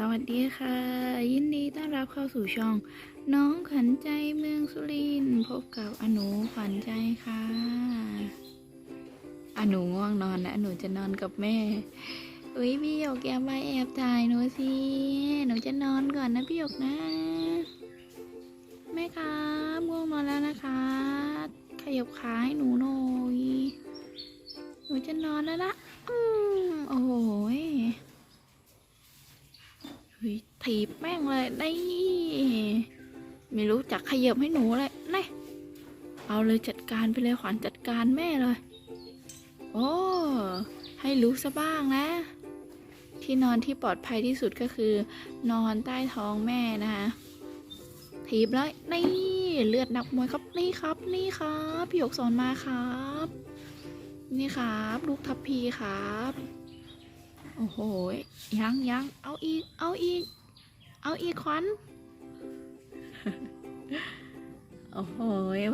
สวัสดีค่ะ ยินดีต้อนรับเข้าสู่ช่อง น้องขวัญใจเมืองสุรินทร์พบกับอนูขวัญใจค่ะอนูง่วงนอนนะหนูจะนอนกับแม่อุ้ยพี่หยกอย่ามาแอบถ่ายหนูสิหนูจะนอนก่อนนะพี่หยกนะ แม่ครับง่วงนอนแล้วนะคะ ขยับขาให้หนูหน่อยหนูจะนอนแล้วนะอโอ้โห ถีบแม่งเลยได้ไม่รู้จักขยับให้หนูเลยนี่เอาเลยจัดการไปเลยขวัญจัดการแม่เลย โอ้ ให้รู้ซะบ้างนะ ที่นอนที่ปลอดภัยที่สุดก็คือ นอนใต้ท้องแม่นะคะถีบเลยนี่เลือดนักมวยครับนี่ครับ นี่ครับ พี่หยกสอนมาครับ นี่ครับ ลูกทัพพีครับ โอ้โห ยังยังเอาอีก เอาอีก เอาอีกขวัญโอ้โห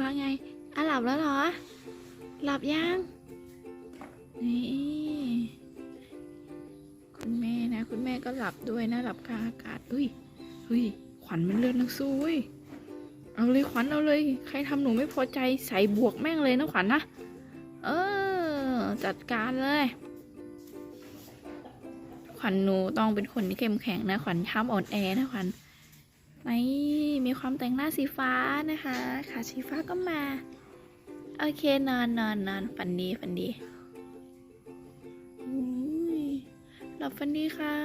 ว่าไงอะหลับแล้วเหรอ หลับยัง นี่ คุณแม่นะ คุณแม่ก็หลับด้วยนะ หลับกลางอากาศ อุ้ยเฮ้ย ขวัญมันเลือดนักสู้เว้ย เอาเลยขวัญเอาเลย ใครทำหนูไม่พอใจใส่บวกแม่งเลยนะขวัญนะเออ จัดการเลย วัญหนูต้องเป็นคนที่เข้มแข็งนะขวัญห้ามอ่อนแอนะขวัญนี่มีความแต่งหน้าสีฟ้านะคะขาสีฟ้าก็มา โอเคนอนนอนนอนฝันดีฝันดีอุ้ยหลับฝันดีค่ะ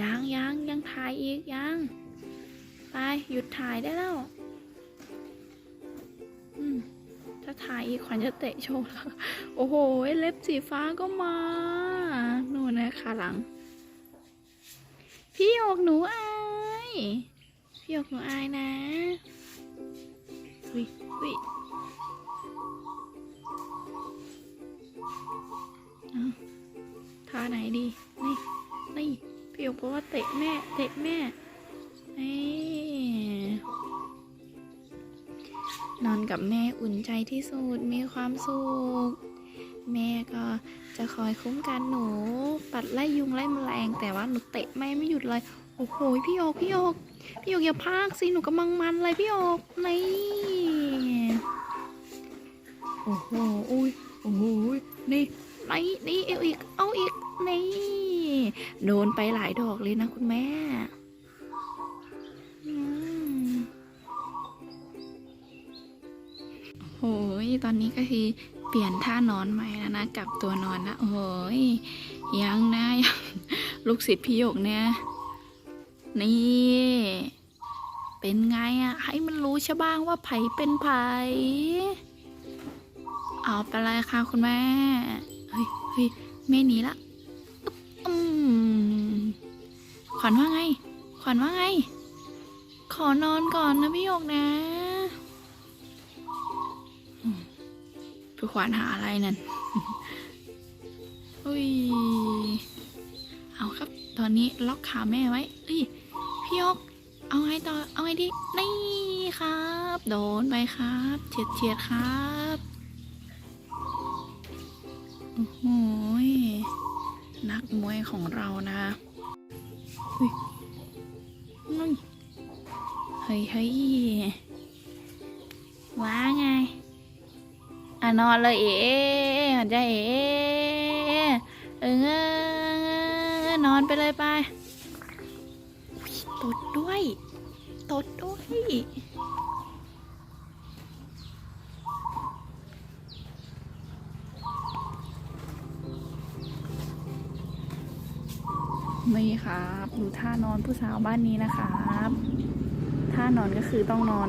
ยังยังยังถ่ายอีกยัง ไปหยุดถ่ายได้แล้วถ้าถ่ายอีกขวัญจะเตะโชว์แล้ว โอ้โห เล็บสีฟ้าก็มา นูนะหลัง พี่หยกหนูอายพี่หยกหนูอายนะวิวิท่าไหนดี นี่ นี่ พี่หยกบอกว่าเตะแม่ เตะแม่นอนกับแม่อุ่นใจที่สุดมีความสุข แม่ก็จะคอยคุ้มกันหนู ปัดไล่ยุงไล่แมลง แต่ว่าหนูเตะแม่ไม่หยุดเลย โอ้โหพี่โอกพี่โอกพี่โอกอย่าพากสิหนูกำลังมันเลยพี่โอกนี่โอ้โหอุ้ยโอ้โหนี่นี่นี่เอาอีกเอาอีกนี่โดนไปหลายดอกเลยนะคุณแม่ โอ้ยตอนนี้ก็คือเปลี่ยนท่านอนใหม่แล้วนะกับตัวนอนนะโอ้ยยังนะยังลูกศิษย์พี่หยกเนี่ยนี่ เป็นไงอะให้มันรู้ใช่บ้างว่าไผเป็นไผเอาไปเลยค่ะคุณแม่เฮ้ยเฮ้ยแม่หนีละอืมขวัญว่าไง ขวัญว่าไง ขอนอนก่อนนะพี่หยกนะ พี่ขวานหาอะไรนั่นอุ้ย เอาครับ ตอนนี้ล็อกขาแม่ไว้เอ้ยพี่ยกเอาไงต่อ เอาไงดีนี่ครับ โดนไปครับ เฉียดเฉียดครับโอ้โหยนักมวยของเรานะอุ้ยอุ้ยเฮ้ยเฮ้ยว่าไง นอนเลยเอ๋หันใจเอ๋เออเอนอนไปเลยไปตดด้วยตดด้วยนี่ครับดูท่านอนผู้สาวบ้านนี้นะครับท่านอนก็คือต้องนอน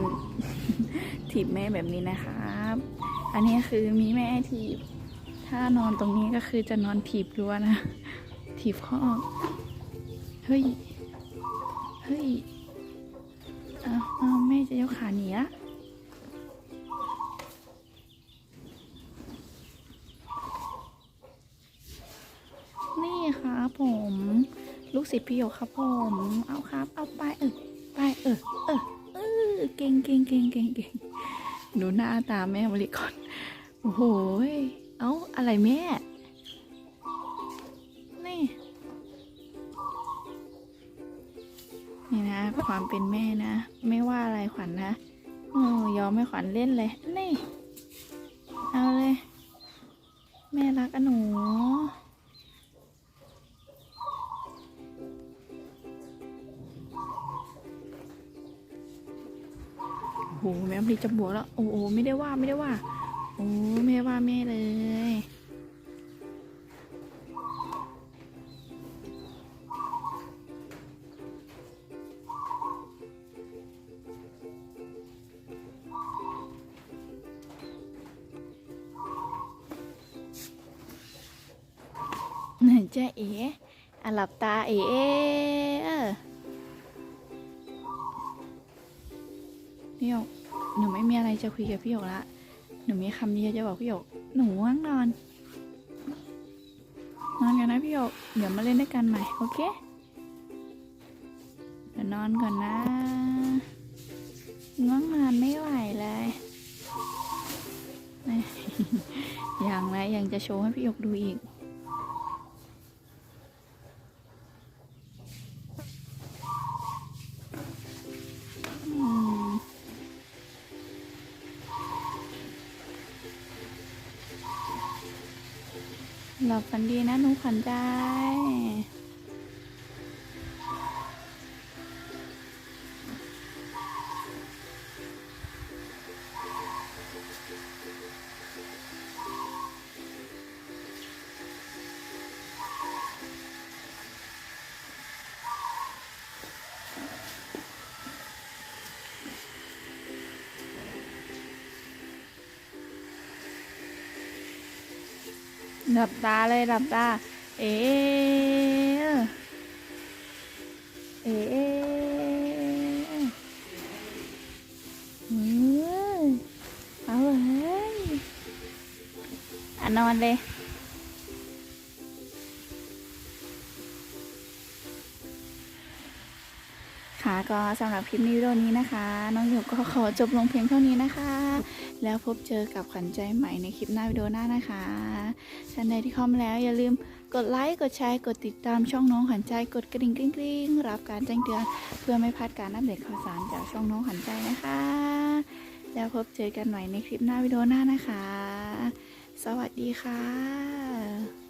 ถีบแม่แบบนี้นะครับ อันนี้คือมีแม่ถีบ ถ้านอนตรงนี้ก็คือจะนอนถีบรั้วนะ ถีบข้อออก เฮ้ย เฮ้ยเอาเอาแม่จะยกขาหนีละนี่ครับผม ลูกศิษย์พี่โยครับผม เอาครับ เอาไปเออไปเออเออเออเก่งเก่งเก่งเก่งเก่งดูหน้าตาแม่มาลิก่อน โอ้โห เอ้า อะไรแม่ นี่ นี่นะ ความเป็นแม่นะ ไม่ว่าอะไรขวัญนะโอ้ยอมให้ขวัญเล่นเลย นี่ เอาเลย แม่รักอหนูโอ้โหแม่พลีจะบวกแล้ว โอ้โหไม่ได้ว่าไม่ได้ว่า โอ้ไม่ว่าแม่เลยหนจะเอ๋อะหลับตาเอ๋เออพี่หยกหนูไม่มีอะไรจะคุยกับพี่หยกละ นูมีคำเดียวจะบอกพี่หยก หนูว่างนอน นอนกันนะพี่หยก เดี๋ยวมาเล่นด้วยกันใหม่ โอเค เดี๋ยวนอนก่อนนะ ง่วงนอนไม่ไหวเลยยังนะยังจะโชว์ให้พี่หยกดูอีก หลับฝันดีนะหนูขวัญใจ หลับตาเลยหลับตา เอ๋เอ๋เอ้ยเอาเลยอะนอนเลย ค่ะก็สำหรับคลิปนี้วิดีโอนี้นะคะ น้องหยกก็ขอจบลงเพียงเท่านี้นะคะ แล้วพบเจอกับขวัญใจใหม่ในคลิปหน้าวิดีโอหน้านะคะท่านใดที่เข้ามาแล้วอย่าลืมกดไลค์กดแชร์กดติดตามช่องน้องขวัญใจกดกระดิ่งกริ๊งกริ๊งรับการแจ้งเตือนเพื่อไม่พลาดการอัปเดตข่าวสารจากช่องน้องขวัญใจนะคะ แล้วพบเจอกันใหม่ในคลิปหน้าวิดีโอหน้านะคะ สวัสดีค่ะ